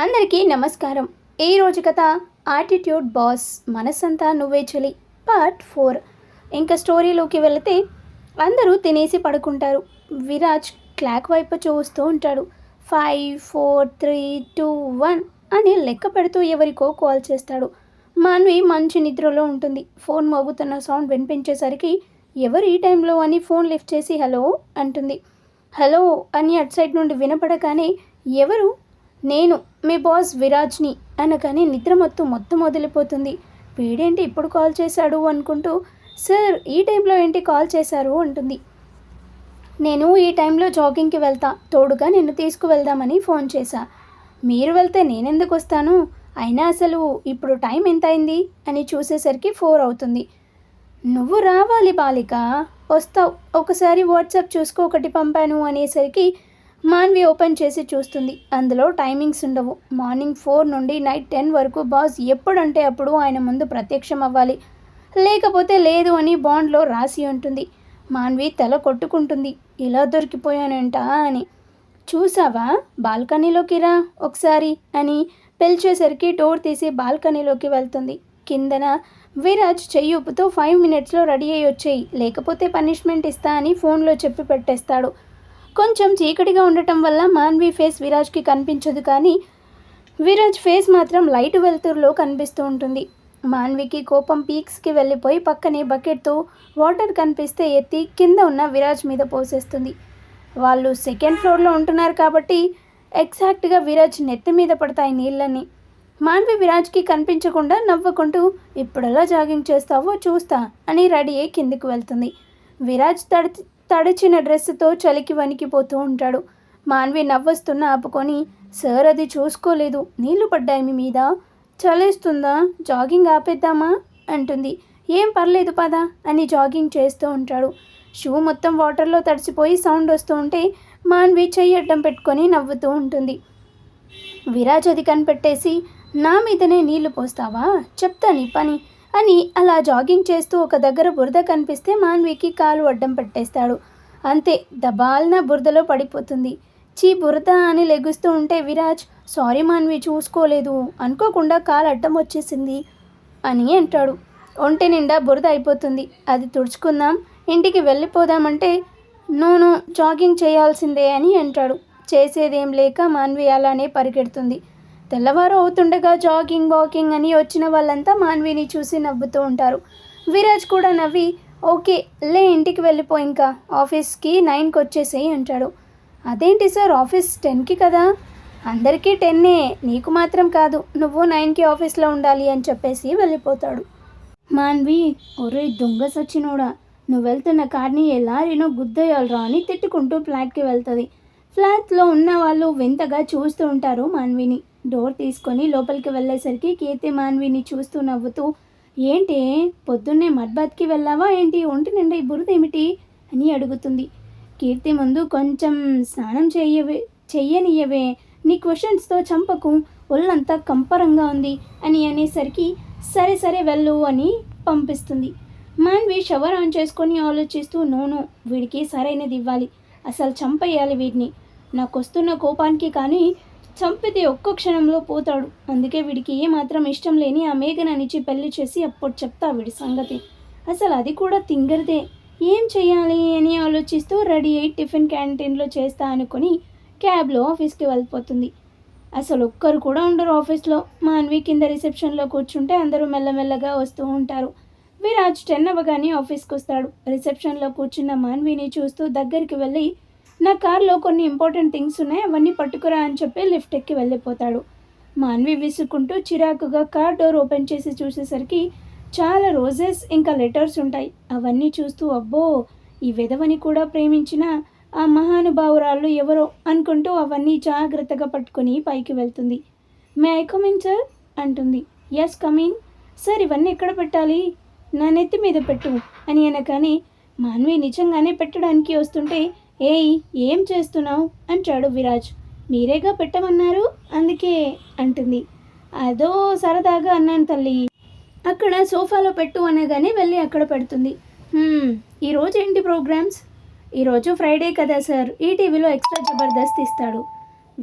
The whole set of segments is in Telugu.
అందరికీ నమస్కారం. ఈ రోజు కథ ఆటిట్యూడ్ బాస్ మనసంతా నువ్వే చెలి పార్ట్ ఫోర్ ఇంకా స్టోరీలోకి వెళితే అందరూ తినేసి పడుకుంటారు. విరాజ్ క్లాక్ వైపు చూస్తూ ఉంటాడు. Five four three two one అని లెక్క పెడుతూ ఎవరికో కాల్ చేస్తాడు. మాన్వి మంచి నిద్రలో ఉంటుంది. ఫోన్ మోగుతున్న సౌండ్ వినిపించేసరికి ఎవరు ఈ టైంలో అని ఫోన్ లిఫ్ట్ చేసి హలో అంటుంది. హలో అని అటు సైడ్ నుండి వినపడగానే ఎవరు నేను మీ బాస్ విరాజ్ని అనగానే నిద్ర మొత్తం మొత్తం వదిలిపోతుంది. వీడేంటి ఇప్పుడు కాల్ చేశాడు అనుకుంటూ సార్ ఈ టైంలో ఏంటి కాల్ చేశారు? అంటుంది. నేను ఈ టైంలో జాగింగ్కి వెళ్తా. తోడుగా నిన్ను తీసుకువెళ్దామని ఫోన్ చేశా. మీరు వెళ్తే నేనెందుకు వస్తాను? అయినా అసలు ఇప్పుడు టైం ఎంత అయింది అని చూసేసరికి ఫోర్ అవుతుంది. నువ్వు రావాలి బాలిక. వస్తావు. ఒకసారి వాట్సాప్ చూసుకో ఒకటి పంపాను అనేసరికి మాన్వి ఓపెన్ చేసి చూస్తుంది. అందులో టైమింగ్స్ ఉండవు. మార్నింగ్ ఫోర్ నుండి నైట్ టెన్ వరకు బాస్ ఎప్పుడంటే అప్పుడు ఆయన ముందు ప్రత్యక్షం అవ్వాలి. లేకపోతే లేదు అని బాండ్లో రాసి ఉంటుంది. మాన్వి తల కొట్టుకుంటుంది. ఇలా దొరికిపోయానంట అని. చూసావా? బాల్కనీలోకి రా ఒకసారి అని పిలిచేసరికి డోర్ తీసి బాల్కనీలోకి వెళ్తుంది. కిందన విరాజ్ చెయ్యూపుతో ఫైవ్ మినిట్స్లో రెడీ అయ్యి వచ్చేయి. లేకపోతే పనిష్మెంట్ ఇస్తా అని ఫోన్లో చెప్పి పెట్టేస్తాడు. కొంచెం చీకటిగా ఉండటం వల్ల మాన్వి ఫేస్ విరాజ్కి కనిపించదు కానీ విరాజ్ ఫేస్ మాత్రం లైట్ వెలుతురులో కనిపిస్తూ ఉంటుంది. మాన్వికి కోపం పీక్స్కి వెళ్ళిపోయి పక్కనే బకెట్తో వాటర్ కనిపిస్తే ఎత్తి కింద ఉన్న విరాజ్ మీద పోసేస్తుంది. వాళ్ళు సెకండ్ ఫ్లోర్లో ఉంటున్నారు కాబట్టి ఎగ్జాక్ట్గా విరాజ్ నెత్తి మీద పడతాయి నీళ్ళని మాన్వి విరాజ్కి కనిపించకుండా నవ్వుకుంటూ ఇప్పుడెలా జాగింగ్ చేస్తావో చూస్తా అని రెడీ అయ్యి కిందికి వెళ్తుంది. విరాజ్ తడి తడిచిన డ్రెస్సుతో చలికి వణికిపోతూ ఉంటాడు. మాన్వి నవ్వొస్తున్న ఆపుకొని సార్ అది చూసుకోలేదు. నీళ్ళు పడ్డాయి మీ మీద. చలేస్తుందా? జాగింగ్ ఆపేద్దామా? అంటుంది. ఏం పర్లేదు పదా అని జాగింగ్ చేస్తూ ఉంటాడు. షూ మొత్తం వాటర్లో తడిసిపోయి సౌండ్ వస్తూ ఉంటే మాన్వి చెయ్యి అడ్డం పెట్టుకొని నవ్వుతూ ఉంటుంది. విరాజ్ అది కనిపెట్టేసి నా మీదనే నీళ్ళు పోస్తావా? చెప్తా నీ పని. అని అలా జాగింగ్ చేస్తూ ఒక దగ్గర బురద కనిపిస్తే మాన్వికి కాలు అడ్డం పెట్టేస్తాడు. అంతే దబాల్న బురదలో పడిపోతుంది. చీ బురద అని లెగుస్తూ ఉంటే విరాజ్ సారీ మాన్వి చూసుకోలేదు. అనుకోకుండా కాలు అడ్డం వచ్చేసింది అని అంటాడు. ఒంటి నిండా బురద అయిపోతుంది. అది తుడుచుకుందాం ఇంటికి వెళ్ళిపోదామంటే నూను జాగింగ్ చేయాల్సిందే అని అంటాడు. చేసేదేం లేక మాన్వి అలానే పరిగెడుతుంది. తెల్లవారు అవుతుండగా జాగింగ్ వాకింగ్ అని వచ్చిన వాళ్ళంతా మాన్విని చూసి నవ్వుతూ ఉంటారు. విరాజ్ కూడా నవ్వి ఓకే లే ఇంటికి వెళ్ళిపో ఇంకా. ఆఫీస్కి నైన్కి వచ్చేసేయి అంటాడు. అదేంటి సార్ ఆఫీస్ టెన్కి కదా? అందరికీ టెన్నే. నీకు మాత్రం కాదు. నువ్వు నైన్కి ఆఫీస్లో ఉండాలి అని చెప్పేసి వెళ్ళిపోతాడు. మాన్వి ఒరే దొంగ సచ్చినోడా. నువ్వు వెళ్తున్న కార్ని ఎలారినో గుద్దయ్యాలరా అని తిట్టుకుంటూ ఫ్లాట్కి వెళ్తుంది. ఫ్లాట్లో ఉన్న వాళ్ళు వింతగా చూస్తూ ఉంటారు మాన్విని. డోర్ తీసుకొని లోపలికి వెళ్ళేసరికి కీర్తి మాన్విని చూస్తూ నవ్వుతూ ఏంటి? పొద్దున్నే మడ్బాత్కి వెళ్ళావా? ఏంటి? ఒంటి నిండా ఈ బురద ఏమిటి? అని అడుగుతుంది. కీర్తి ముందు కొంచెం స్నానం చేయవే చెయ్యనియవే నీ క్వశ్చన్స్తో చంపకు ఒళ్ళంతా కంపరంగా ఉంది అని అనేసరికి సరే సరే వెళ్ళు అని పంపిస్తుంది. మాన్వి షవర్ ఆన్ చేసుకొని ఆలోచిస్తూ నోను వీడికి సరైనది ఇవ్వాలి. అసలు చంపేయాలి వీడిని. నాకు వస్తున్న కోపానికి కానీ చంపితే ఒక్క క్షణంలో పోతాడు. అందుకే వీడికి ఏమాత్రం ఇష్టం లేని ఆ మేఘననిచ్చి పెళ్ళి చేసి అప్పుడు చెప్తా వీడి సంగతి. అసలు అది కూడా తింగరిదే. ఏం చేయాలి అని ఆలోచిస్తూ రెడీ అయ్యి టిఫిన్ క్యాంటీన్లో చేస్తా అనుకుని క్యాబ్లో ఆఫీస్కి వెళ్ళిపోతుంది. అసలు ఒక్కరు కూడా ఉండరు ఆఫీస్లో. మాన్వి కింద రిసెప్షన్లో కూర్చుంటే అందరూ మెల్లమెల్లగా వస్తూ ఉంటారు. విరాజ్ టెన్ అవ్వగానే ఆఫీస్కి వస్తాడు. రిసెప్షన్లో కూర్చున్న మాన్విని చూస్తూ దగ్గరికి వెళ్ళి నా కార్లో కొన్ని ఇంపార్టెంట్ థింగ్స్ ఉన్నాయి అవన్నీ పట్టుకురా అని చెప్పి లిఫ్ట్ ఎక్కి వెళ్ళిపోతాడు. మాన్వి విసుక్కుంటూ చిరాకుగా కార్ డోర్ ఓపెన్ చేసి చూసేసరికి చాలా రోజెస్ ఇంకా లెటర్స్ ఉంటాయి. అవన్నీ చూస్తూ అబ్బో ఈ విధవని కూడా ప్రేమించిన ఆ మహానుభావురాళ్ళు ఎవరో అనుకుంటూ అవన్నీ జాగ్రత్తగా పట్టుకొని పైకి వెళ్తుంది. May I come in sir అంటుంది. ఎస్ కమిన్ సార్ ఇవన్నీ ఎక్కడ పెట్టాలి? నా నెత్తి మీద పెట్టు అని అనగానే మాన్వి నిజంగానే పెట్టడానికి వస్తుంటే ఏయ్ ఏం చేస్తున్నావు? అంటాడు విరాజ్. మీరేగా పెట్టమన్నారు? అందుకే అంటుంది. అదో సరదాగా అన్నాను తల్లి. అక్కడ సోఫాలో పెట్టు అనగానే వెళ్ళి అక్కడ పెడుతుంది. ఈరోజు ఏంటి ప్రోగ్రామ్స్? ఈరోజు ఫ్రైడే కదా సార్. ఈ టీవీలో ఎక్స్ట్రా జబర్దస్త్ ఇస్తాడు.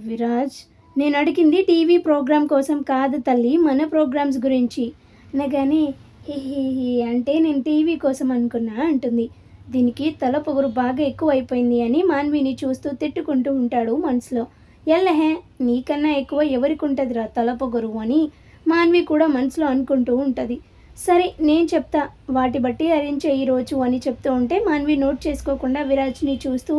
విరాజ్ నేను అడిగింది టీవీ ప్రోగ్రామ్ కోసం కాదు తల్లి మన ప్రోగ్రామ్స్ గురించి. అనగానే హి అంటే నేను టీవీ కోసం అనుకున్నా అంటుంది. దీనికి తల పొగరు బాగా ఎక్కువ అయిపోయింది అని మాన్విని చూస్తూ తిట్టుకుంటూ ఉంటాడు మనసులో. ఎల్లహే నీకన్నా ఎక్కువ ఎవరికి ఉంటుందిరా తల పొగరు అని మాన్వి కూడా మనసులో అనుకుంటూ ఉంటుంది. సరే నేను చెప్తా వాటి బట్టి అరేంజ్ ఈ రోజు అని చెప్తూ ఉంటే మాన్వి నోట్ చేసుకోకుండా విరాజ్ని చూస్తూ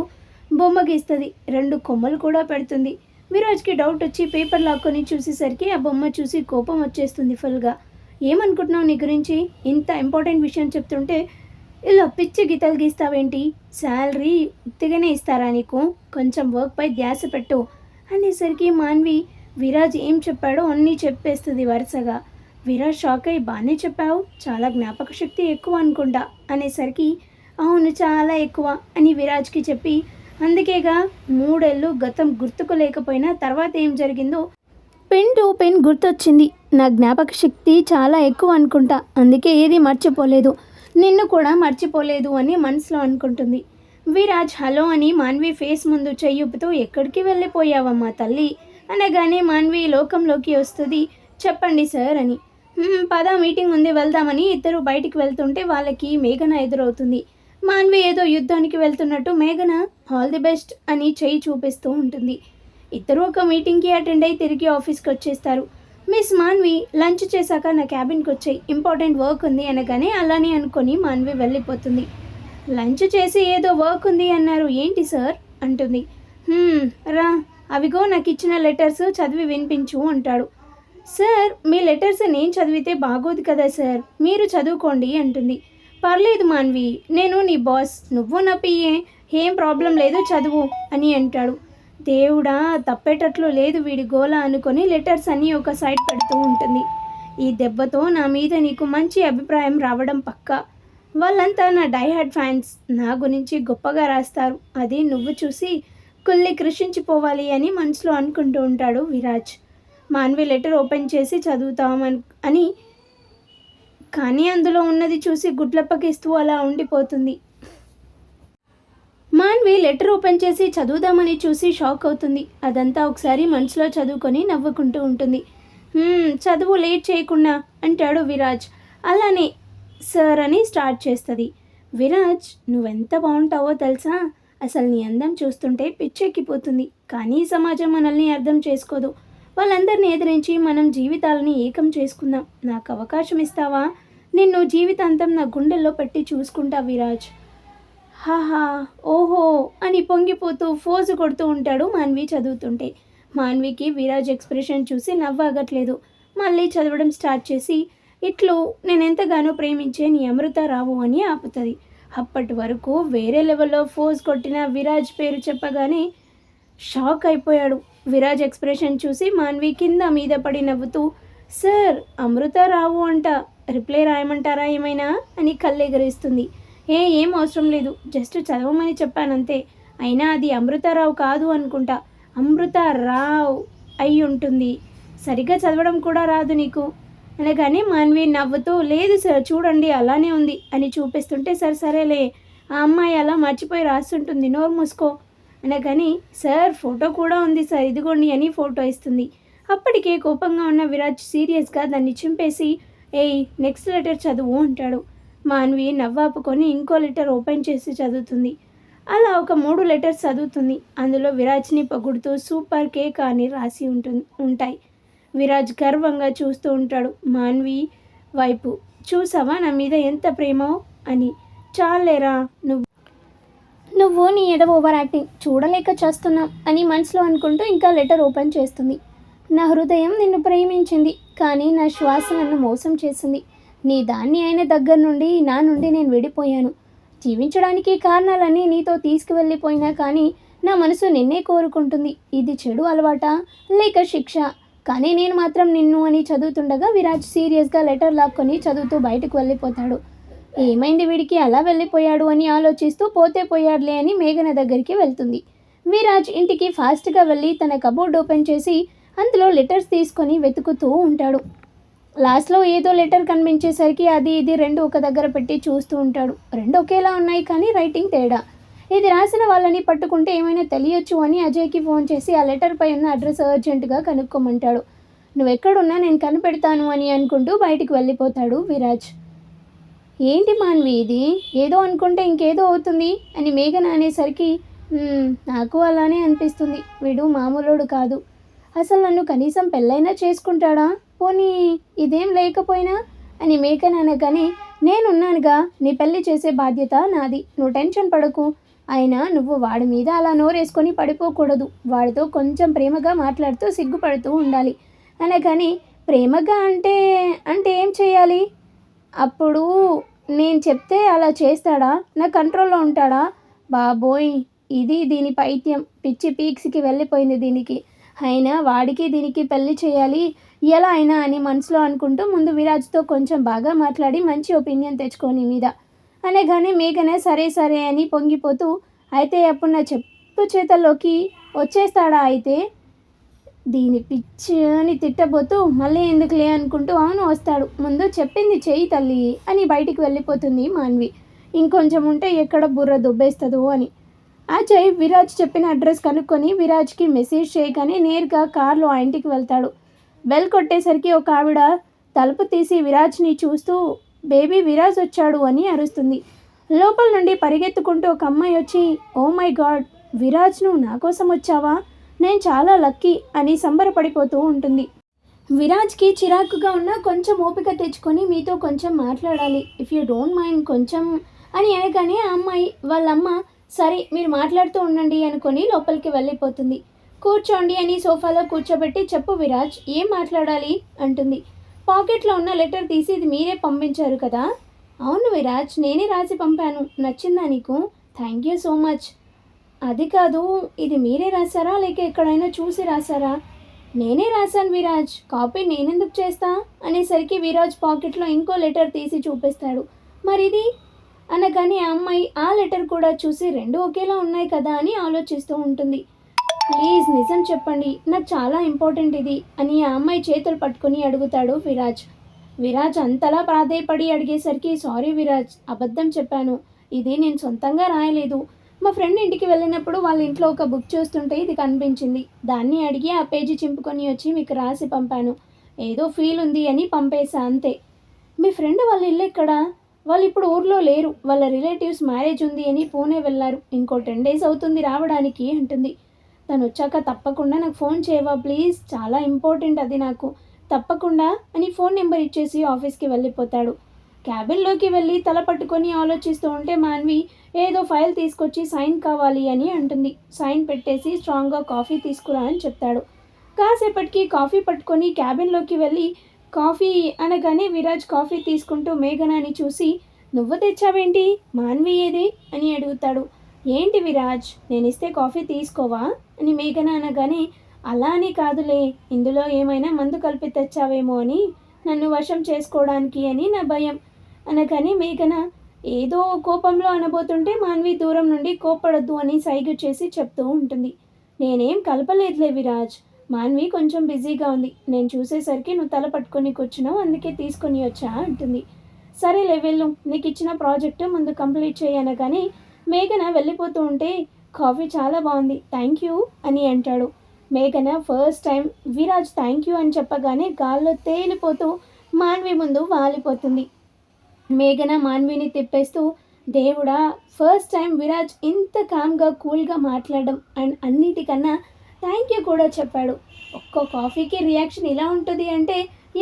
బొమ్మ గీస్తుంది రెండు కొమ్మలు కూడా పెడుతుంది. విరాజ్కి డౌట్ వచ్చి పేపర్ లాక్కొని చూసేసరికి ఆ బొమ్మ చూసి కోపం వచ్చేస్తుంది ఫుల్గా. ఏమనుకుంటున్నావు నీ గురించి? ఇంత ఇంపార్టెంట్ విషయం చెప్తుంటే ఇలా పిచ్చి గీతలు గీస్తావేంటి? శాలరీ ఉత్తిగానే ఇస్తారా నీకు? కొంచెం వర్క్పై ధ్యాస పెట్టు. అనేసరికి మాన్వి విరాజ్ ఏం చెప్పాడో అన్నీ చెప్పేస్తుంది వరుసగా. విరాజ్ షాక్ అయ్యి బాగానే చెప్పావు చాలా జ్ఞాపక శక్తి ఎక్కువ అనుకుంటా అనేసరికి అవును చాలా ఎక్కువ అని విరాజ్కి చెప్పి అందుకేగా మూడేళ్ళు గతం గుర్తుకు లేకపోయినా తర్వాత ఏం జరిగిందో పెన్ టు పెన్ గుర్తొచ్చింది. నా జ్ఞాపక శక్తి చాలా ఎక్కువ అనుకుంటా అందుకే ఏది మర్చిపోలేదు. నిన్ను కూడా మర్చిపోలేదు అని మనసులో అనుకుంటుంది. విరాజ్ హలో అని మాన్వి ఫేస్ ముందు చెయ్యుపుతూ ఎక్కడికి వెళ్ళిపోయావమ్మా తల్లి? అనగానే మాన్వి లోకంలోకి వస్తుంది. చెప్పండి సార్ అని. పద మీటింగ్ ఉంది వెళ్దామని ఇద్దరు బయటికి వెళ్తుంటే వాళ్ళకి మేఘన ఎదురవుతుంది. మాన్వి ఏదో యుద్ధానికి వెళ్తున్నట్టు మేఘన ఆల్ ది బెస్ట్ అని చెయ్యి చూపిస్తూ ఉంటుంది. ఇద్దరు ఒక మీటింగ్కి అటెండ్ అయి తిరిగి ఆఫీస్కి వచ్చేస్తారు. మిస్ మాన్వి లంచ్ చేశాక నా క్యాబిన్కి వచ్చాయి ఇంపార్టెంట్ వర్క్ ఉంది అనగానే అలానే అనుకొని మాన్వి వెళ్ళిపోతుంది. లంచ్ చేసి ఏదో వర్క్ ఉంది అన్నారు. ఏంటి సార్? అంటుంది. రా అవిగో నాకు ఇచ్చిన లెటర్స్ చదివి వినిపించు అంటాడు. సార్ మీ లెటర్స్ నేను చదివితే బాగోదు కదా సార్? మీరు చదువుకోండి అంటుంది. పర్లేదు మాన్వి నేను నీ బాస్ నువ్వు నా పియ్యే ఏం ప్రాబ్లం లేదు చదువు అని అంటాడు. దేవుడా తప్పేటట్లు లేదు వీడి గోల అనుకొని లెటర్స్ అన్నీ ఒక సైడ్ పెడుతూ ఉంటుంది. ఈ దెబ్బతో నా మీద నీకు మంచి అభిప్రాయం రావడం పక్కా. వాళ్ళంతా నా డైహార్డ్ ఫ్యాన్స్. నా గురించి గొప్పగా రాస్తారు. అది నువ్వు చూసి కుల్లి కృషించిపోవాలి అని మనసులో అనుకుంటూ ఉంటాడు విరాజ్. మాన్వి లెటర్ ఓపెన్ చేసి చదువుతామని అని కానీ అందులో ఉన్నది చూసి గుడ్లప్పకిస్తూ అలా ఉండిపోతుంది. మాన్వి లెటర్ ఓపెన్ చేసి చదువుదామని చూసి షాక్ అవుతుంది. అదంతా ఒకసారి మనసులో చదువుకొని నవ్వుకుంటూ ఉంటుంది. చదువు లేట్ చేయకుండా అంటాడు విరాజ్. అలానే సార్ అని స్టార్ట్ చేస్తుంది. విరాజ్ నువ్వెంత బాగుంటావో తెలుసా? అసలు నీ అందం చూస్తుంటే పిచ్చెక్కిపోతుంది. కానీ సమాజం మనల్ని అర్థం చేసుకోదు. వాళ్ళందరినీ ఎదిరించి మనం జీవితాలని ఏకం చేసుకుందాం. నాకు అవకాశం ఇస్తావా? నిన్ను జీవితాంతం నా గుండెల్లో పెట్టి చూసుకుంటా విరాజ్. హాహా ఓహో అని పొంగిపోతూ ఫోజు కొడుతూ ఉంటాడు మాన్వి చదువుతుంటే. మాన్వికి విరాజ్ ఎక్స్ప్రెషన్ చూసి నవ్వాగట్లేదు. మళ్ళీ చదవడం స్టార్ట్ చేసి ఇట్లు నేనెంతగానో ప్రేమించే నీ అమృత రావు అని ఆపుతుంది. అప్పటి వరకు వేరే లెవెల్లో ఫోజ్ కొట్టిన విరాజ్ పేరు చెప్పగానే షాక్ అయిపోయాడు. విరాజ్ ఎక్స్ప్రెషన్ చూసి మాన్వి కింద మీద పడి నవ్వుతూ సార్ అమృత రావు అంట. రిప్లై రాయమంటారా ఏమైనా? అని కళ్ళెగరేస్తుంది. ఏ ఏం అవసరం లేదు. జస్ట్ చదవమని చెప్పానంతే. అయినా అది అమృతారావు కాదు అనుకుంటా. అమృత రావ్ అయి ఉంటుంది. సరిగ్గా చదవడం కూడా రాదు నీకు. అనగానే మాన్వి నవ్వుతూ లేదు సార్ చూడండి అలానే ఉంది అని చూపిస్తుంటే సరే సరేలే. ఆ అమ్మాయి అలా మర్చిపోయి రాస్తుంటుంది నోరు మూసుకో. అనగాని సార్ ఫోటో కూడా ఉంది సార్ ఇదిగోండి అని ఫోటో ఇస్తుంది. అప్పటికే కోపంగా ఉన్న విరాజ్ సీరియస్గా దాన్ని చింపేసి ఏయ్ నెక్స్ట్ లెటర్ చదువు అంటాడు. మాన్వి నవ్వాపుకొని ఇంకో లెటర్ ఓపెన్ చేసి చదువుతుంది. అలా ఒక మూడు లెటర్స్ చదువుతుంది. అందులో విరాజ్ని పొగుడుతూ సూపర్ కేక్ అని రాసి ఉంటుంది ఉంటాయి. విరాజ్ గర్వంగా చూస్తూ ఉంటాడు. మాన్వి వైపు చూసావా నా మీద ఎంత ప్రేమో అని. చాలేరా నువ్వు? నువ్వు నీ ఎడ ఓవర్ యాక్టింగ్ చూడలేక చేస్తున్నాం అని మనసులో అనుకుంటూ ఇంకా లెటర్ ఓపెన్ చేస్తుంది. నా హృదయం నిన్ను ప్రేమించింది కానీ నా శ్వాస నన్ను మోసం చేసింది. నీ దాన్ని అయిన దగ్గర నుండి నా నుండి నేను విడిపోయాను. జీవించడానికి కారణాలన్నీ నీతో తీసుకువెళ్ళిపోయినా కానీ నా మనసు నిన్నే కోరుకుంటుంది. ఇది చెడు అలవాటా? లేక శిక్ష? కానీ నేను మాత్రం నిన్ను అని చదువుతుండగా విరాజ్ సీరియస్గా లెటర్ లాక్కొని చదువుతూ బయటకు వెళ్ళిపోతాడు. ఏమైంది వీడికి? అలా వెళ్ళిపోయాడు అని ఆలోచిస్తూ పోతే పోయాడులే అని మేఘన దగ్గరికి వెళ్తుంది. విరాజ్ ఇంటికి ఫాస్ట్గా వెళ్ళి తన కబోర్డ్ ఓపెన్ చేసి అందులో లెటర్స్ తీసుకొని వెతుకుతూ ఉంటాడు. లాస్ట్లో ఏదో లెటర్ కనిపించేసరికి అది ఇది రెండు ఒక దగ్గర పెట్టి చూస్తూ ఉంటాడు. రెండు ఒకేలా ఉన్నాయి కానీ రైటింగ్ తేడా. ఇది రాసిన వాళ్ళని పట్టుకుంటే ఏమైనా తెలియచ్చు అని అజయ్కి ఫోన్ చేసి ఆ లెటర్పై ఉన్న అడ్రస్ అర్జెంటుగా కనుక్కోమంటాడు. నువ్వెక్కడున్నా నేను కనిపెడతాను అని అనుకుంటూ బయటికి వెళ్ళిపోతాడు విరాజ్. ఏంటి మాన్వి ఇది? ఏదో అనుకుంటే ఇంకేదో అవుతుంది అని మేఘన అనేసరికి నాకు అలానే అనిపిస్తుంది. వీడు మామూలుడు కాదు. అసలు నన్ను కనీసం పెళ్ళైనా చేసుకుంటాడా? పోనీ ఇదేం లేకపోయినా? అని మేకన్ అనగానే నేనున్నానుగా నీ పెళ్ళి చేసే బాధ్యత నాది. నువ్వు టెన్షన్ పడకు. అయినా నువ్వు వాడి మీద అలా నోరేసుకొని పడిపోకూడదు. వాడితో కొంచెం ప్రేమగా మాట్లాడుతూ సిగ్గుపడుతూ ఉండాలి. అనగాని ప్రేమగా అంటే అంటే ఏం చేయాలి? అప్పుడు నేను చెప్తే అలా చేస్తాడా? నా కంట్రోల్లో ఉంటాడా? బాబోయ్ ఇది దీని పైత్యం. పిచ్చి పీక్స్కి వెళ్ళిపోయింది దీనికి. అయినా వాడికి దీనికి పెళ్ళి చేయాలి. ఎలా అయినా అని మనసులో అనుకుంటూ ముందు విరాజ్తో కొంచెం బాగా మాట్లాడి మంచి ఒపీనియన్ తెచ్చుకొని మీద. అనగానే మేఘన సరే సరే అని పొంగిపోతూ అయితే అప్పుడు నా చెప్పు చేతల్లోకి వచ్చేస్తాడా అయితే? దీని పిచ్చి అని తిట్టబోతూ మళ్ళీ ఎందుకులే? అనుకుంటూ అవును వస్తాడు. ముందు చెప్పింది చెయ్యి తల్లి అని బయటికి వెళ్ళిపోతుంది మాన్వి. ఇంకొంచెం ఉంటే ఎక్కడ బుర్ర దుబ్బేస్తుందో అని. అజయ్ విరాజ్ చెప్పిన అడ్రస్ కనుక్కొని విరాజ్కి మెసేజ్ చేయగానే నేరుగా కార్లో ఆ ఇంటికి వెళ్తాడు. బెల్ కొట్టేసరికి ఒక ఆవిడ తలుపు తీసి విరాజ్ని చూస్తూ బేబీ విరాజ్ వచ్చాడు అని అరుస్తుంది. లోపల నుండి పరిగెత్తుకుంటూ ఒక అమ్మాయి వచ్చి ఓ మై గాడ్ విరాజ్ నువ్వు నా కోసం వచ్చావా? నేను చాలా లక్కీ అని సంబరపడిపోతూ ఉంటుంది. విరాజ్కి చిరాకుగా ఉన్న కొంచెం ఓపిక తెచ్చుకొని మీతో కొంచెం మాట్లాడాలి. ఇఫ్ యూ డోంట్ మైండ్ కొంచెం అని అనగానే ఆ అమ్మాయి వాళ్ళమ్మ సరే మీరు మాట్లాడుతూ ఉండండి అనుకొని లోపలికి వెళ్ళిపోతుంది. కూర్చోండి అని సోఫాలో కూర్చోబెట్టి చెప్పు విరాజ్ ఏం మాట్లాడాలి? అంటుంది. పాకెట్లో ఉన్న లెటర్ తీసి ఇది మీరే పంపించారు కదా? అవును విరాజ్ నేనే రాసి పంపాను. నచ్చిందా నీకు? Thank you so much. అది కాదు ఇది మీరే రాశారా? లేక ఎక్కడైనా చూసి రాశారా? నేనే రాశాను విరాజ్. కాపీ నేనెందుకు చేస్తా? అనేసరికి విరాజ్ పాకెట్లో ఇంకో లెటర్ తీసి చూపిస్తాడు. మరి ఇది అనగానే ఆ అమ్మాయి ఆ లెటర్ కూడా చూసి రెండు ఒకేలా ఉన్నాయి కదా అని ఆలోచిస్తూ ఉంటుంది. ప్లీజ్ నిజం చెప్పండి. నాకు చాలా ఇంపార్టెంట్ ఇది అని ఆ అమ్మాయి చేతులు పట్టుకొని అడుగుతాడు విరాజ్. విరాజ్ అంతలా ప్రాధేయపడి అడిగేసరికి సారీ విరాజ్ అబద్ధం చెప్పాను. ఇది నేను సొంతంగా రాయలేదు. మా ఫ్రెండ్ ఇంటికి వెళ్ళినప్పుడు వాళ్ళ ఇంట్లో ఒక బుక్ చూస్తుంటే ఇది కనిపించింది. దాన్ని అడిగి ఆ పేజీ చింపుకొని వచ్చి మీకు రాసి పంపాను. ఏదో ఫీల్ ఉంది అని పంపేశా అంతే. మీ ఫ్రెండ్ వాళ్ళ ఇల్లు ఎక్కడా? వాళ్ళు ఇప్పుడు ఊర్లో లేరు. వాళ్ళ రిలేటివ్స్ మ్యారేజ్ ఉంది అని పూణే వెళ్ళారు. ఇంకో టెన్ డేస్ అవుతుంది రావడానికి అంటుంది. తను వచ్చాక తప్పకుండా నాకు ఫోన్ చేయవా ప్లీజ్. చాలా ఇంపార్టెంట్ అది నాకు. తప్పకుండా అని ఫోన్ నెంబర్ ఇచ్చేసి ఆఫీస్కి వెళ్ళిపోతాడు. క్యాబిన్లోకి వెళ్ళి తల పట్టుకొని ఆలోచిస్తూ ఉంటే మాన్వి ఏదో ఫైల్ తీసుకొచ్చి సైన్ కావాలి అని అంటుంది. సైన్ పెట్టేసి స్ట్రాంగ్గా కాఫీ తీసుకురా అని చెప్తాడు. కాసేపటికి కాఫీ పట్టుకొని క్యాబిన్లోకి వెళ్ళి కాఫీ అనగానే విరాజ్ కాఫీ తీసుకుంటూ మేఘనాని చూసి నువ్వు తెచ్చావేంటి? మాన్వి ఏది? అని అడుగుతాడు. ఏంటి విరాజ్? నేను ఇస్తే కాఫీ తీసుకోవా? అని మేఘన అనగానే అలా అని కాదులే ఇందులో ఏమైనా మందు కలిపి తెచ్చావేమో అని నన్ను వశం చేసుకోవడానికి అని నా భయం అనగానే మేఘన ఏదో కోపంలో అనబోతుంటే మాన్వి దూరం నుండి కోపడద్దు అని సైగ చేసి చెప్తూ ఉంటుంది. నేనేం కలపలేదులే విరాజ్. మాన్వి కొంచెం బిజీగా ఉంది. నేను చూసేసరికి నువ్వు తల పట్టుకొని కూర్చున్నావు అందుకే తీసుకొని వచ్చా అంటుంది. సరేలే వెళ్ళు నీకు ఇచ్చిన ప్రాజెక్టు ముందు కంప్లీట్ చేయనగానే మేఘన వెళ్ళిపోతూ ఉంటే కాఫీ చాలా బాగుంది థ్యాంక్ యూ అని అంటాడు. మేఘన first time Viraj thank you అని చెప్పగానే గాల్లో తేలిపోతూ మాన్వి ముందు వాలిపోతుంది. మేఘన మాన్విని తిప్పేస్తూ దేవుడా ఫస్ట్ టైం విరాజ్ ఇంత కామ్గా కూల్గా మాట్లాడడం అండ్ అన్నిటికన్నా థ్యాంక్ యూ కూడా చెప్పాడు. ఒక్క కాఫీకి రియాక్షన్ ఇలా ఉంటుంది అంటే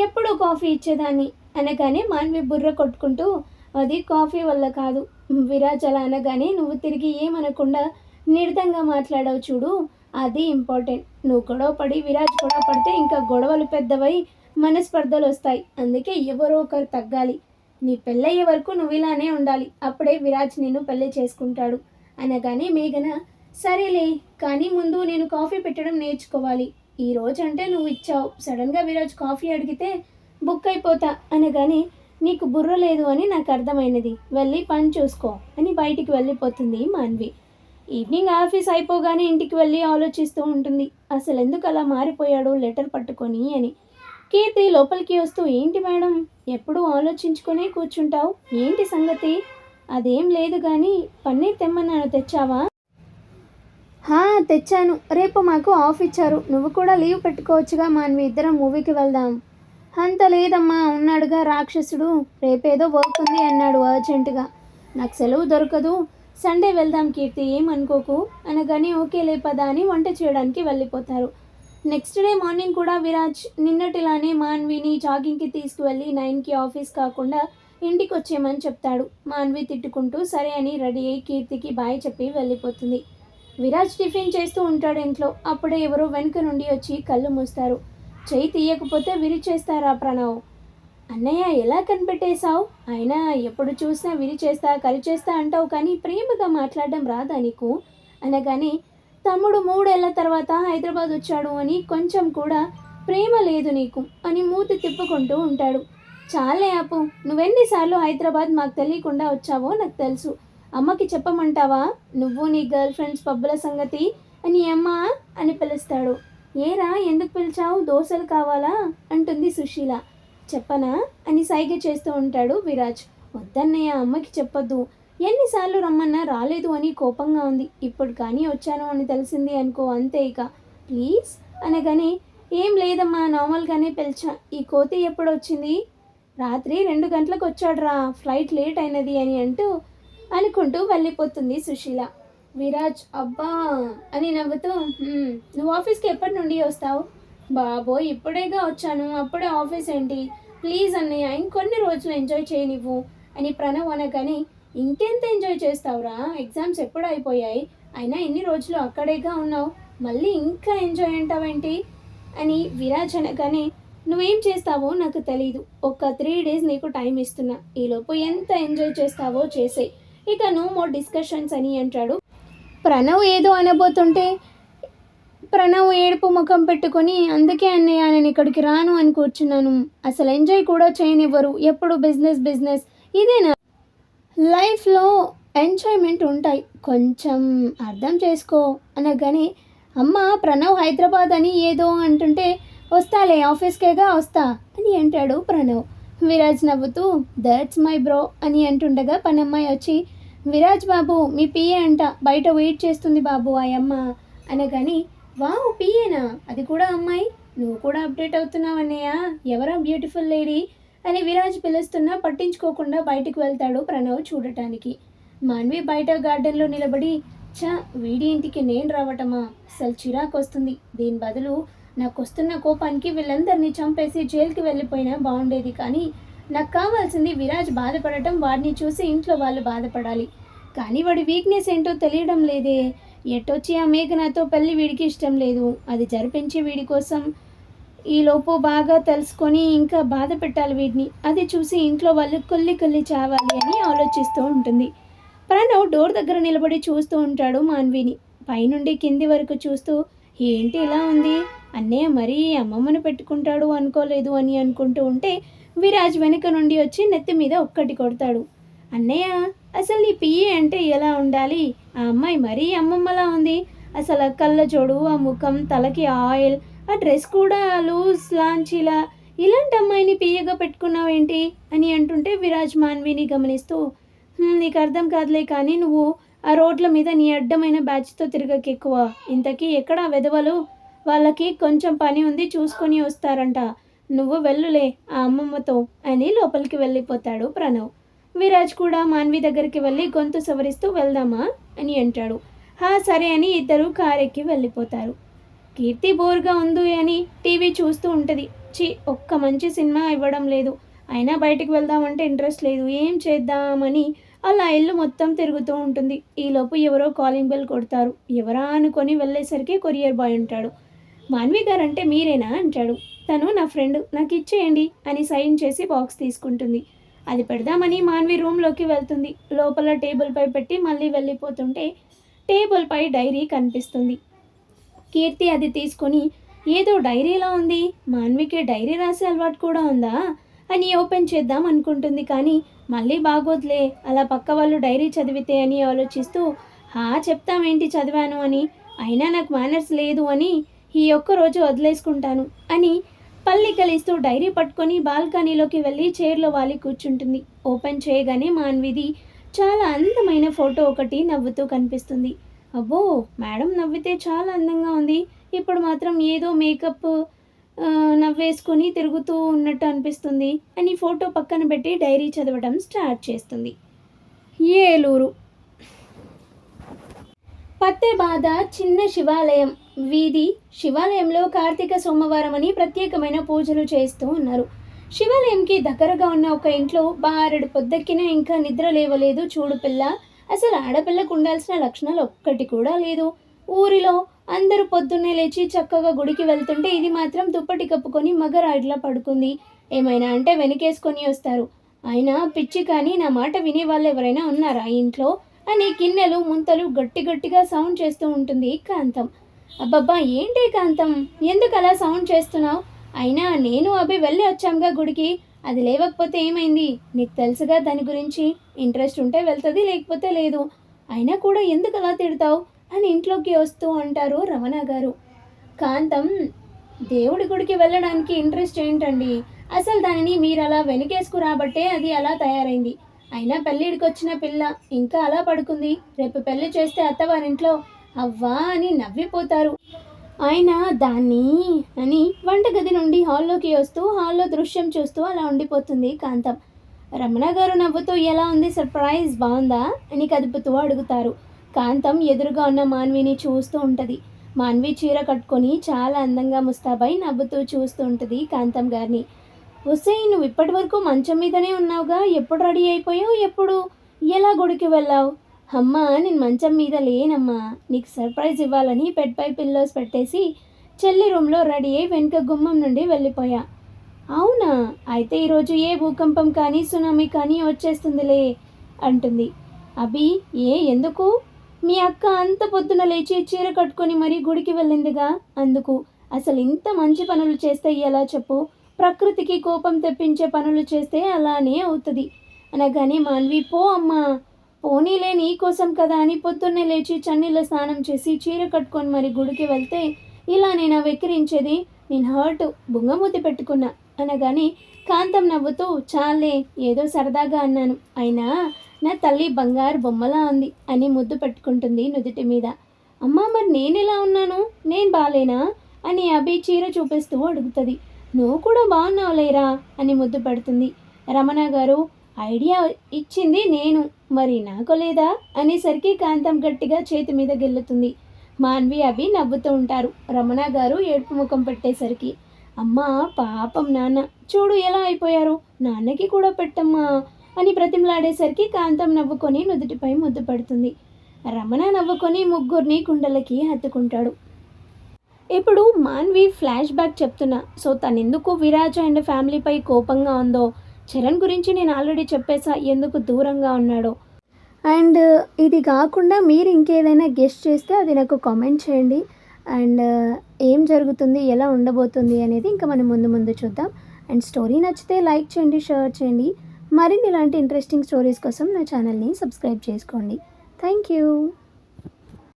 ఎప్పుడూ కాఫీ ఇచ్చేదాన్ని అనగానే మాన్వి బుర్ర కొట్టుకుంటూ అది కాఫీ వల్ల కాదు. విరాజ్ అలా అనగానే నువ్వు తిరిగి ఏమనకుండా నిర్ధంగా మాట్లాడవు చూడు. అది ఇంపార్టెంట్. నువ్వు గొడవ పడి విరాజ్ గొడవ పడితే ఇంకా గొడవలు పెద్దవై మనస్పర్ధలు వస్తాయి. అందుకే ఎవరో ఒకరు తగ్గాలి. నీ పెళ్ళయ్యే వరకు నువ్వు ఇలానే ఉండాలి. అప్పుడే విరాజ్ నేను పెళ్ళి చేసుకుంటాడు. అనగానే మేఘన సరేలే కానీ ముందు నేను కాఫీ పెట్టడం నేర్చుకోవాలి. ఈ రోజు అంటే నువ్వు ఇచ్చావు. సడన్గా విరాజ్ కాఫీ అడిగితే బుక్ అయిపోతా. అనగానే నీకు బుర్ర లేదు అని నాకు అర్థమైనది. వెళ్ళి పని చూసుకో అని బయటికి వెళ్ళిపోతుంది మాన్వి. ఈవినింగ్ ఆఫీస్ అయిపోగానే ఇంటికి వెళ్ళి ఆలోచిస్తూ ఉంటుంది. అసలు ఎందుకు అలా మారిపోయాడు లెటర్ పట్టుకొని అని. కీర్తి లోపలికి వస్తూ ఏంటి మేడం? ఎప్పుడూ ఆలోచించుకునే కూర్చుంటావు? ఏంటి సంగతి? అదేం లేదు కానీ పన్నీర్ తెమ్మన్నాను తెచ్చావా? హా తెచ్చాను. రేపు మాకు ఆఫ్ ఇచ్చారు. నువ్వు కూడా లీవ్ పెట్టుకోవచ్చుగా మాన్వి. ఇద్దరం మూవీకి వెళ్దాం. అంత లేదమ్మా ఉన్నాడుగా రాక్షసుడు. రేపేదో వర్క్ ఉంది అన్నాడు అర్జెంటుగా. నాకు సెలవు దొరకదు. సండే వెళ్దాం కీర్తి ఏమనుకోకు అనగానే ఓకే లేపదా అని వంట చేయడానికి వెళ్ళిపోతారు. నెక్స్ట్ డే మార్నింగ్ కూడా విరాజ్ నిన్నటిలానే మాన్విని జాగింగ్కి తీసుకువెళ్ళి నైన్కి ఆఫీస్ కాకుండా ఇంటికి వచ్చేయమని చెప్తాడు. మాన్వి తిట్టుకుంటూ సరే అని రెడీ అయ్యి కీర్తికి బాయ్ చెప్పి వెళ్ళిపోతుంది. విరాజ్ టిఫిన్ చేస్తూ ఉంటాడు ఇంట్లో. అప్పుడే ఎవరో వెనుక నుండి వచ్చి కళ్ళు మూస్తారు. చేయి తీయకపోతే విరిచేస్తారా ప్రణవ్? అన్నయ్య ఎలా కనిపెట్టేశావు? అయినా ఎప్పుడు చూసినా విరిచేస్తా కరిచేస్తా అంటావు కానీ ప్రేమగా మాట్లాడడం రాదా నీకు? అనగానే తమ్ముడు మూడేళ్ళ తర్వాత హైదరాబాద్ వచ్చాడు అని కొంచెం కూడా ప్రేమ లేదు నీకు అని మూతి తిప్పుకుంటూ ఉంటాడు. చాలే ఆపు నువ్వెన్నిసార్లు హైదరాబాద్ మాకు తెలియకుండా వచ్చావో నాకు తెలుసు. అమ్మకి చెప్పమంటావా? నువ్వు నీ గర్ల్ ఫ్రెండ్స్ పబ్బుల సంగతి అని అమ్మ అని పిలుస్తాడు. ఏరా ఎందుకు పిలిచావు? దోశలు కావాలా? అంటుంది సుశీల. చెప్పనా? అని సైగ చేస్తూ ఉంటాడు విరాజ్. వద్దన్నయ్య అమ్మకి చెప్పొద్దు. ఎన్నిసార్లు రమ్మన్నా రాలేదు అని కోపంగా ఉంది. ఇప్పుడు కానీ వచ్చాను అని తెలిసింది అనుకో అంతే ఇక. ప్లీజ్? అనగానే ఏం లేదమ్మా నార్మల్గానే పిలిచా. ఈ కోతి ఎప్పుడు వచ్చింది? రాత్రి రెండు గంటలకు వచ్చాడురా. ఫ్లైట్ లేట్ అయినది అని అంటూ అనుకుంటూ వెళ్ళిపోతుంది సుశీల. విరాజ్ అబ్బా అని నవ్వుతూ నువ్వు ఆఫీస్కి ఎప్పటి నుండి వస్తావు? బాబోయ్ ఇప్పుడేగా వచ్చాను. అప్పుడే ఆఫీస్ ఏంటి? ప్లీజ్ అన్నయ్య ఇంకొన్ని రోజులు ఎంజాయ్ చేయనివ్వు అని ప్రణవ్ అనగానే ఇంకెంత ఎంజాయ్ చేస్తావురా? ఎగ్జామ్స్ ఎప్పుడు అయిపోయాయి? అయినా ఎన్ని రోజులు అక్కడేగా ఉన్నావు? మళ్ళీ ఇంకా ఎంజాయ్ అంటావేంటి? అని విరాజ్ అనగానే నువ్వేం చేస్తావో నాకు తెలియదు ఒక త్రీ డేస్ నీకు టైం ఇస్తున్నా. ఈలోపు ఎంత ఎంజాయ్ చేస్తావో చేసే ఇక నో మోర్ డిస్కషన్స్ అని అంటాడు ప్రణవ్ ఏదో అనబోతుంటే ప్రణవ్ ఏడుపు ముఖం పెట్టుకొని అందుకే అన్నయ్య నేను ఇక్కడికి రాను అని కూర్చున్నాను. అసలు ఎంజాయ్ కూడా చేయనివ్వరు. ఎప్పుడు బిజినెస్ బిజినెస్. ఇదేనా? లైఫ్లో ఎంజాయ్మెంట్ ఉంటాయి. కొంచెం అర్థం చేసుకో అనగానే అమ్మ ప్రణవ్ హైదరాబాద్ అని ఏదో అంటుంటే వస్తాలే ఆఫీస్కేగా వస్తా అని అంటాడు ప్రణవ్. విరాజ్ నవ్వుతూ దట్స్ మై బ్రో అని అంటుండగా పనమ్మాయి వచ్చి విరాజ్ బాబు మీ పిఏ అంట బయట వెయిట్ చేస్తుంది బాబు ఆ అమ్మ అనగాని వావ్ పిఏనా? అది కూడా అమ్మాయి? నువ్వు కూడా అప్డేట్ అవుతున్నావు అన్నయ్య. ఎవరా బ్యూటిఫుల్ లేడీ? అని విరాజ్ పిలుస్తున్నా పట్టించుకోకుండా బయటికి వెళ్తాడు ప్రణవ్ చూడటానికి. మాన్వి బయట గార్డెన్లో నిలబడి చా వీడి ఇంటికి నేను రావటమా? అసలు చిరాకు వస్తుంది. దీని బదులు నాకు వస్తున్న కోపానికి వీళ్ళందరినీ చంపేసి జైలుకి వెళ్ళిపోయినా బాగుండేది కానీ నాకు కావాల్సింది విరాజ్ బాధపడటం వాడిని చూసి ఇంట్లో వాళ్ళు బాధపడాలి. కానీ వాడి వీక్నెస్ ఏంటో తెలియడం లేదే. ఎట్టొచ్చి ఆ మేఘనాతో పెళ్ళి వీడికి ఇష్టం లేదు. అది జరిపించి వీడి కోసం ఈలోపు బాగా తెలుసుకొని ఇంకా బాధ పెట్టాలి వీడిని. అది చూసి ఇంట్లో వాళ్ళు కొల్లి కొల్లి చావాలి అని ఆలోచిస్తూ ఉంటుంది. ప్రణవ్ డోర్ దగ్గర నిలబడి చూస్తూ ఉంటాడు మాన్విని. పైనుండి కింది వరకు చూస్తూ ఏంటి ఇలా ఉంది? అన్నయ్య మరీ అమ్మమ్మను పెట్టుకుంటాడు అనుకోలేదు అని అనుకుంటూ ఉంటే విరాజ్ వెనుక నుండి వచ్చి నెత్తి మీద ఒక్కటి కొడతాడు. అన్నయ్య అసలు నీ పియ్యి అంటే ఎలా ఉండాలి? ఆ అమ్మాయి మరీ అమ్మమ్మలా ఉంది. అసలు ఆ కళ్ళ జోడు ఆ ముఖం తలకి ఆయిల్ ఆ డ్రెస్ కూడా లూజ్ లాంచీలా. ఇలాంటి అమ్మాయిని పియ్యగా పెట్టుకున్నావేంటి? అని అంటుంటే విరాజ్ మాన్విని గమనిస్తూ నీకు అర్థం కాదులే కానీ నువ్వు ఆ రోడ్ల మీద నీ అడ్డమైన బ్యాచ్తో తిరగకెక్కువ. ఇంతకీ ఎక్కడ వెధవలు? వాళ్ళకి కొంచెం పని ఉంది చూసుకొని వస్తారంట. నువ్వు వెళ్ళులే ఆ అమ్మమ్మతో అని లోపలికి వెళ్ళిపోతాడు ప్రణవ్. విరాజ్ కూడా మాన్వి దగ్గరికి వెళ్ళి గొంతు సవరిస్తూ వెళ్దామా అని అంటాడు. హా సరే అని ఇద్దరు కారెక్కి వెళ్ళిపోతారు. కీర్తి బోర్గా ఉంది అని టీవీ చూస్తూ ఉంటుంది. చి ఒక్క మంచి సినిమా ఇవ్వడం లేదు. అయినా బయటికి వెళ్దామంటే ఇంట్రెస్ట్ లేదు. ఏం చేద్దామని అలా ఇల్లు మొత్తం తిరుగుతూ ఉంటుంది. ఈలోపు ఎవరో కాలింగ్ బెల్ కొడతారు. ఎవరా అనుకొని వెళ్ళేసరికి కొరియర్ బాయ్ ఉంటాడు. మాన్వి గారంటే మీరేనా అంటాడు. తను నా ఫ్రెండ్ నాకు ఇచ్చేయండి అని సైన్ చేసి బాక్స్ తీసుకుంటుంది. అది పెడదామని మాన్వి రూమ్లోకి వెళ్తుంది. లోపల టేబుల్పై పెట్టి మళ్ళీ వెళ్ళిపోతుంటే టేబుల్పై డైరీ కనిపిస్తుంది. కీర్తి అది తీసుకొని ఏదో డైరీలా ఉంది. మాన్వికి డైరీ రాసే అలవాటు కూడా ఉందా? అని ఓపెన్ చేద్దాం అనుకుంటుంది. కానీ మళ్ళీ బాగోద్లే. అలా పక్క వాళ్ళు డైరీ చదివితే అని ఆలోచిస్తూ హా చెప్తామేంటి చదివాను అని? అయినా నాకు మేనర్స్ లేదు అని ఈ ఒక్క రోజు వదిలేసుకుంటాను అని పల్లికలిస్తూ డైరీ పట్టుకొని బాల్కనీలోకి వెళ్ళి చైర్లో వాలి కూర్చుంటుంది. ఓపెన్ చేయగానే మాన్విది చాలా అందమైన ఫోటో ఒకటి నవ్వుతూ కనిపిస్తుంది. అబ్బో మేడం నవ్వితే చాలా అందంగా ఉంది. ఇప్పుడు మాత్రం ఏదో మేకప్ నవ్వేసుకొని తిరుగుతూ ఉన్నట్టు అనిపిస్తుంది అని ఫోటో పక్కన పెట్టి డైరీ చదవడం స్టార్ట్ చేస్తుంది. ఏలూరు. పత్తే బాధ చిన్న శివాలయం. వీధి శివాలయంలో కార్తీక సోమవారం అని ప్రత్యేకమైన పూజలు చేస్తూ ఉన్నారు. శివాలయంకి దగ్గరగా ఉన్న ఒక ఇంట్లో బారెడు పొద్దెక్కిన ఇంకా నిద్ర లేవలేదు చూడు పిల్ల. అసలు ఆడపిల్లకు ఉండాల్సిన లక్షణాలు ఒక్కటి కూడా లేదు. ఊరిలో అందరూ పొద్దున్నే లేచి చక్కగా గుడికి వెళ్తుంటే ఇది మాత్రం దుప్పటి కప్పుకొని మగరాయిడ్లా పడుకుంది. ఏమైనా అంటే వెనకేసుకొని వస్తారు. అయినా పిచ్చి కానీ నా మాట వినే వాళ్ళు ఎవరైనా ఉన్నారా ఇంట్లో? అని గిన్నెలు ముంతలు గట్టి గట్టిగా సౌండ్ చేస్తూ ఉంటుంది కాంతం. అబ్బబ్బా ఏంటి కాంతం? ఎందుకు అలా సౌండ్ చేస్తున్నావు? అయినా నేను అభి వెళ్ళి వచ్చాంగా గుడికి. అది లేవకపోతే ఏమైంది? నీకు తెలుసుగా దాని గురించి. ఇంట్రెస్ట్ ఉంటే వెళ్తుంది లేకపోతే లేదు. అయినా కూడా ఎందుకు అలా తిడతావు? అని ఇంట్లోకి వస్తూ అంటారు రమణ గారు. కాంతం దేవుడి గుడికి వెళ్ళడానికి ఇంట్రెస్ట్ ఏంటండి? అసలు దానిని మీరు అలా వెనకేసుకురాబట్టే అది అలా తయారైంది. అయినా పెళ్ళిడికి వచ్చిన పిల్ల ఇంకా అలా పడుకుంది. రేపు పెళ్ళి చేస్తే అత్తవారింట్లో అవ్వా అని నవ్విపోతారు. ఆయన దాన్ని అని వంటగది నుండి హాల్లోకి వస్తూ హాల్లో దృశ్యం చూస్తూ అలా ఉండిపోతుంది కాంతం. రమణ గారు నవ్వుతూ ఎలా ఉంది? సర్ప్రైజ్ బాగుందా? అని కదుపుతూ అడుగుతారు. కాంతం ఎదురుగా ఉన్న మాన్విని చూస్తూ ఉంటుంది. మాన్వి చీర కట్టుకొని చాలా అందంగా ముస్తాబై నవ్వుతూ చూస్తూ ఉంటుంది కాంతం గారిని. వస్తే నువ్వు ఇప్పటి వరకు మంచం మీదనే ఉన్నావుగా. ఎప్పుడు రెడీ అయిపోయావు? ఎప్పుడు? ఎలా గుడికి వెళ్ళావు? అమ్మా నేను మంచం మీద లేనమ్మా. నీకు సర్ప్రైజ్ ఇవ్వాలని బెడ్పై పిల్లోస్ పెట్టేసి చెల్లి రూమ్లో రెడీ అయి వెనుక గుమ్మం నుండి వెళ్ళిపోయా. అవునా? అయితే ఈరోజు ఏ భూకంపం కానీ సునామీ కానీ వచ్చేస్తుందిలే అంటుంది. అభి ఏ ఎందుకు? మీ అక్క అంత పొద్దున లేచి చీర కట్టుకొని మరీ గుడికి వెళ్ళిందిగా? అందుకు. అసలు ఇంత మంచి పనులు చేస్తే ఎలా చెప్పు? ప్రకృతికి కోపం తెప్పించే పనులు చేస్తే అలానే అవుతుంది. అనగానే మాన్వి పో అమ్మా. పోనీలే నీ కోసం కదా అని పొద్దున్నే లేచి చన్నీళ్ళ స్నానం చేసి చీర కట్టుకొని మరి గుడికి వెళ్తే ఇలా నేను వెక్కిరించేది నేను హర్ట్ బుంగమూతి పెట్టుకున్నా అనగానే కాంతం నవ్వుతూ చాలే ఏదో సరదాగా అన్నాను. అయినా నా తల్లి బంగారు బొమ్మలా ఉంది అని ముద్దు పెట్టుకుంటుంది నుదుటి మీద. అమ్మా మరి నేను ఎలా ఉన్నాను? నేను బాలేనా? అని అభి చీర చూపిస్తూ అడుగుతుంది. నువ్వు కూడా బాగున్నావు లేరా అని ముద్దు పెడుతుంది. రమణ గారు ఐడియా ఇచ్చింది నేను. మరి నాకు లేదా? అనేసరికి కాంతం గట్టిగా చేతి మీద గెల్లుతుంది. మాన్వి అవి నవ్వుతూ ఉంటారు. రమణ గారు ఏడుపు ముఖం పెట్టేసరికి అమ్మా పాపం నాన్న. చూడు ఎలా అయిపోయారు. నాన్నకి కూడా పెట్టమ్మా అని బ్రతిమలాడేసరికి కాంతం నవ్వుకొని నుదుటిపై ముద్దు పడుతుంది. రమణ నవ్వుకొని ముగ్గురిని కుండలకి హత్తుకుంటాడు. ఇప్పుడు మాన్వి ఫ్లాష్ బ్యాక్ చెప్తున్నా. సో తనెందుకు విరాజ్ అండ్ ఫ్యామిలీపై కోపంగా ఉందో? చరణ్ గురించి నేను ఆల్రెడీ చెప్పేసా ఎందుకు దూరంగా ఉన్నాడో. అండ్ ఇది కాకుండా మీరు ఇంకేదైనా గెస్ట్ చేస్తే అది నాకు కామెంట్ చేయండి. అండ్ uh, ఏం జరుగుతుంది ఎలా ఉండబోతుంది అనేది ఇంకా మనం ముందు ముందు చూద్దాం. అండ్ స్టోరీ నచ్చితే లైక్ చేయండి షేర్ చేయండి. మరిన్ని ఇలాంటి ఇంట్రెస్టింగ్ స్టోరీస్ కోసం నా ఛానల్ని సబ్స్క్రైబ్ చేసుకోండి. Thank you.